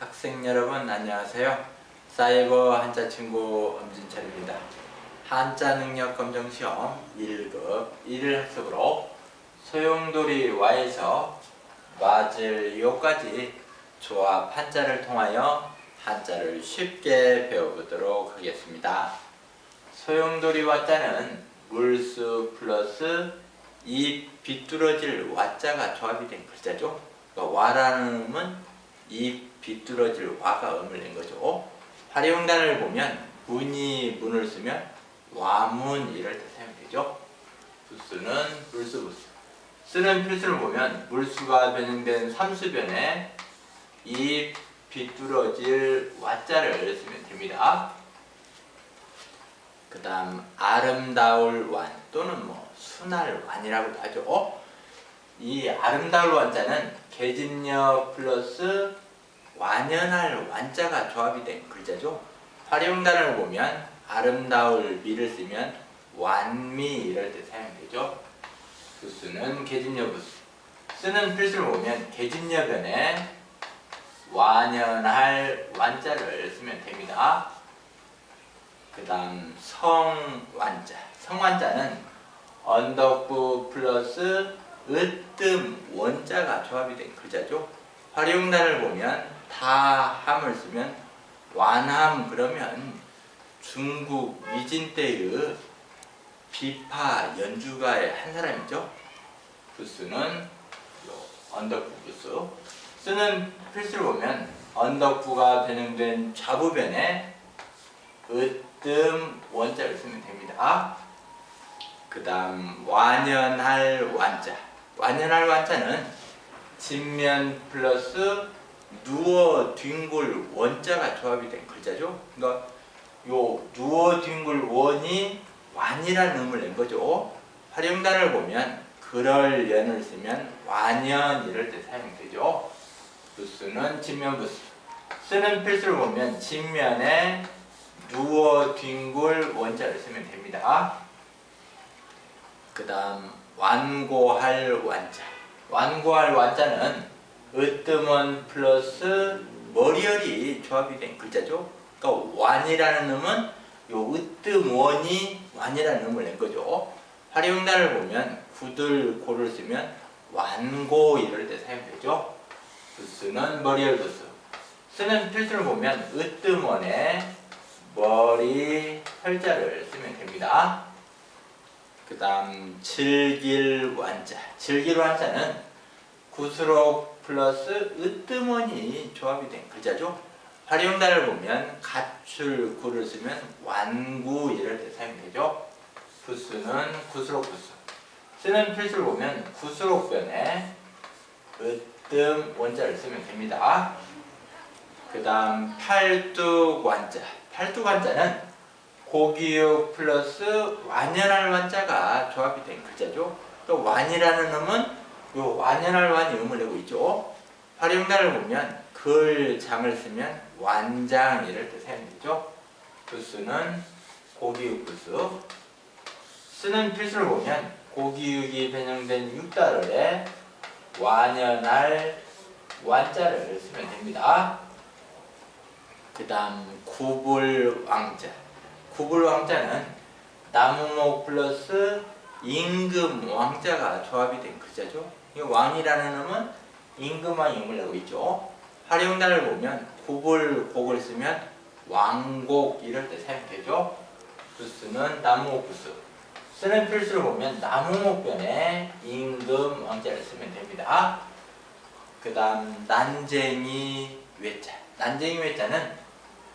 학생 여러분 안녕하세요. 사이버 한자 친구 엄진철입니다. 한자 능력 검정 시험 1급 1일 학습으로 소용돌이 와에서 맞을 이호까지 조합 한자를 통하여 한자를 쉽게 배워보도록 하겠습니다. 소용돌이 와자는 물수 플러스 이 비뚤어질 와자가 조합이 된 글자죠. 그러니까 와라는 음은 이 비뚤어질 와가 음을 낸 거죠. 활용단을 보면 문이 문을 쓰면 와문 이럴 때 사용되죠. 부수는 물수 부수. 쓰는 필수를 보면 물수가 변형된 삼수변에 이 비뚤어질 와자를 쓰면 됩니다. 그 다음 아름다울 완 또는 뭐 순할 완이라고도 하죠. 이 아름다울 완자는 계집력 플러스 완연할 완자가 조합이 된 글자죠. 활용단을 보면 아름다울 미를 쓰면 완미 이럴 때 사용되죠. 부수는 계집력 부수. 쓰는 필수를 보면 계집력변에 완연할 완자를 쓰면 됩니다. 그 다음 성완자. 성완자는 언덕부 플러스 으뜸 원자가 조합이 된 글자죠. 활용단을 보면 다함을 쓰면 완함 그러면 중국 위진 때의 비파 연주가의 한 사람이죠. 부수는 언덕부 부수. 쓰는 필수를 보면 언덕부가 변형된 좌부변에 으뜸 원자를 쓰면 됩니다. 그 다음 완연할 완자. 완연할 완자는 진면 플러스 누워 뒹굴 원자가 조합이 된 글자죠. 그러니까 요 누워 뒹굴 원이 완이라는 음을 낸 거죠. 활용단을 보면 그럴 연을 쓰면 완연 이럴 때 사용되죠. 부수는 진면 부수. 쓰는 필수를 보면 진면에 누워 뒹굴 원자를 쓰면 됩니다. 그 다음 완고할 완자. 완고할 완자는 으뜸원 플러스 머리열이 조합이 된 글자죠. 그러니까 완이라는 음은 요 으뜸 원이 완이라는 음을 낸 거죠. 활용단을 보면 구들 고를 쓰면 완고 이럴 때 사용되죠. 부수는 머리열 부수. 쓰는 필수를 보면 으뜸 원에 머리 혈자를 쓰면 됩니다. 그 다음 질길 완자. 질길 완자는 구수록 플러스 으뜸원이 조합이 된 글자죠. 활용단을 보면 가출 구를 쓰면 완구 이럴 때 사용되죠. 부수는 구수록 부수. 쓰는 필수를 보면 구수록변에 으뜸 원자를 쓰면 됩니다. 그 다음 팔뚝 완자. 팔뚝 완자는 고기육 플러스 완연할 완자가 조합이 된 글자죠. 또 완이라는 음은 요 완연할 완이 음을 내고 있죠. 활용단을 보면 글장을 쓰면 완장 이럴 때 사용되죠. 부수는 고기육 부수. 쓰는 필수를 보면 고기육이 변형된 육달에 완연할 완자를 쓰면 됩니다. 그 다음 구불왕자. 구불왕자는 나무목 플러스 임금 왕자가 조합이 된 글자죠. 이 왕이라는 음은 임금왕 내고 있죠. 활용단을 보면 구불 곡을 쓰면 왕곡 이럴 때 사용되죠. 부수는 나무목 부수. 쓰는 필수를 보면 나무목변에 임금 왕자를 쓰면 됩니다. 그 다음 난쟁이 외자. 난쟁이 외자는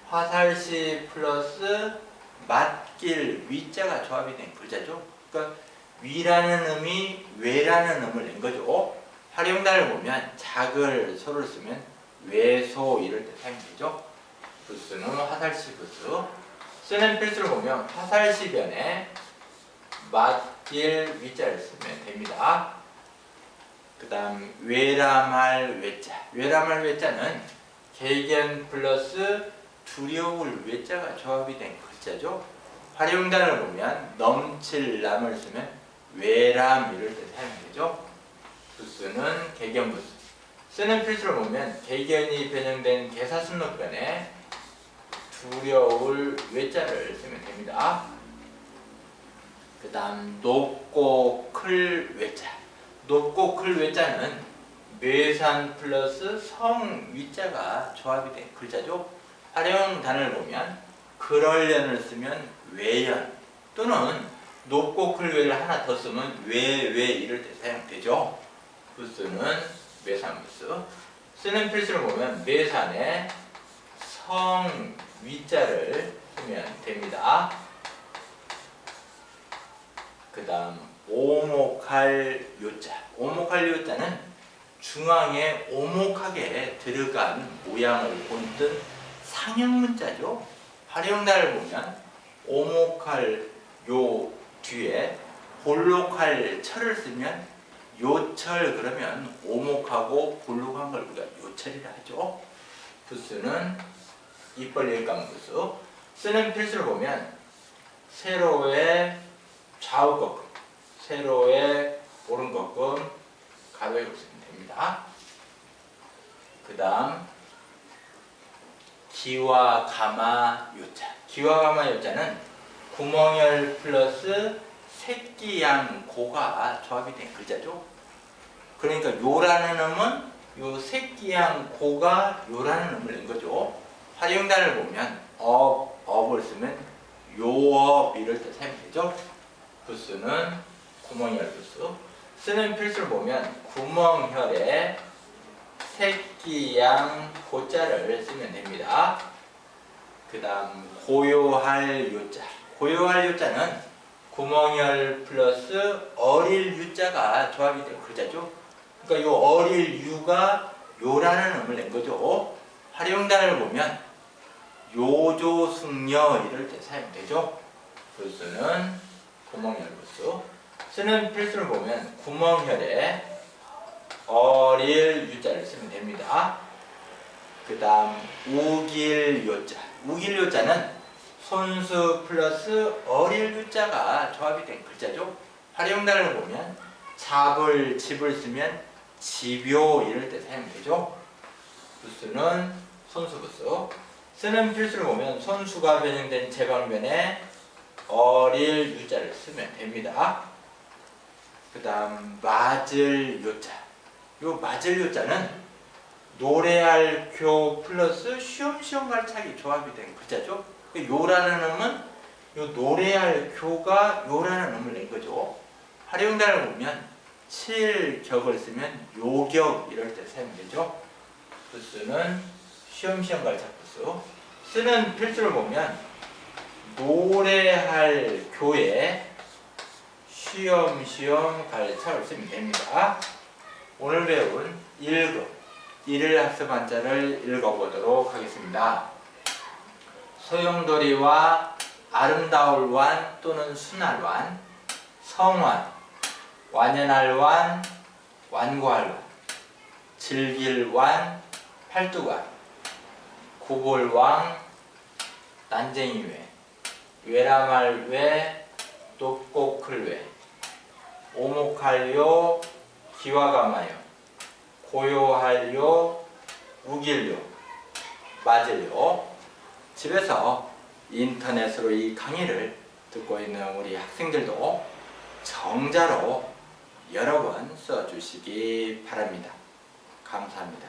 화살시 플러스 맞길 위자가 조합이 된 글자죠. 그러니까 위라는 음이 외라는 음을 낸 거죠. 활용단을 보면 작을 소를 쓰면 외소 이럴 때 사용되죠. 부수는 화살시 부수. 쓰는 필수를 보면 화살시 변에 맞길 위자를 쓰면 됩니다. 그 다음 외람할 외자. 외람할 외자는 개견 플러스 두려울 외자가 조합이 된 글자죠. 활용단을 보면 넘칠 람을 쓰면 외람 이럴 때 사용되죠. 부수는 개견 부수. 쓰는 필수를 보면 개견이 변형된 개사순노변에 두려울 외자를 쓰면 됩니다. 그 다음 높고 클 외자 높고 클 외자는 뇌산 플러스 성 위자가 조합이 된 글자죠. 활용 단을 보면 그럴련을 쓰면 외연 또는 높고 클 외를 하나 더 쓰면 외외 이럴 때 사용되죠. 부스는 외산부스 쓰는 필수를 보면 외산에 성 위자를 쓰면 됩니다. 그 다음 오목할 요자 오목할 요자는 중앙에 오목하게 들어간 모양을 본뜬 상형 문자죠 활용단을 보면 오목할 요 뒤에 볼록할 철을 쓰면 요철 그러면 오목하고 볼록한 걸 우리가 요철이라 하죠. 부스는 입 벌릴 감 부스 쓰는 필수를 보면 세로의 좌우 꺾음, 세로의 오른 꺾음 가로에 쓰면 됩니다. 그 다음 기와 가마 요자. 기와 가마 요자는 구멍열 플러스 새끼양 고가 조합이 된 글자죠. 그러니까 요라는 음은 요 새끼양 고가 요라는 음을 낸 거죠. 활용단을 보면 업, 업을 쓰면 요업 이럴 때 사용되죠. 되죠. 부스는 구멍열 부스. 쓰는 필수를 보면 구멍혈에 새끼양 고자를 쓰면 됩니다. 그 다음 고요할 요자. 고요할 요자는 구멍열 플러스 어릴 유자가 조합이 된 글자죠. 그러니까 이 어릴 유가 요라는 음을 낸 거죠. 활용단을 보면 요조승려 이럴 때 사용되죠. 부스는 구멍열부수 쓰는 필수를 보면 구멍혈에 어릴 유자를 쓰면 됩니다. 그 다음 우길요자 우길요자는 손수 플러스 어릴 유자가 조합이 된 글자죠. 활용단을 보면 잡을 집을 쓰면 집요 이럴 때 사용되죠. 부수는 손수 부수 쓰는 필수를 보면 손수가 변형된 제방변에 어릴 유자를 쓰면 됩니다. 그 다음 맞을 요자 요 맞을 요자는 노래할 교 플러스 쉬엄쉬엄 발차기 조합이 된 글자죠. 그 요라는 음은 요 노래할 교가 요라는 음을 낸 거죠. 활용단을 보면 칠격을 쓰면 요격 이럴 때 사용되죠. 부스는 쉬엄쉬엄 발차 부스 쓰는 필수를 보면 노래할 교에 쉬엄쉬엄 갈차를 쓰면 됩니다. 오늘 배운 1급 1일 학습 한자를 읽어보도록 하겠습니다. 소용돌이와 아름다울 완 또는 순할 완, 성완, 완연할 완, 완고할 완, 즐길 완, 팔뚝완, 구볼왕, 난쟁이 외, 외람할 외, 높고 클 외, 오목할요, 기와가마요, 고요할요, 우길요, 맞을요. 집에서 인터넷으로 이 강의를 듣고 있는 우리 학생들도 정자로 여러 번 써주시기 바랍니다. 감사합니다.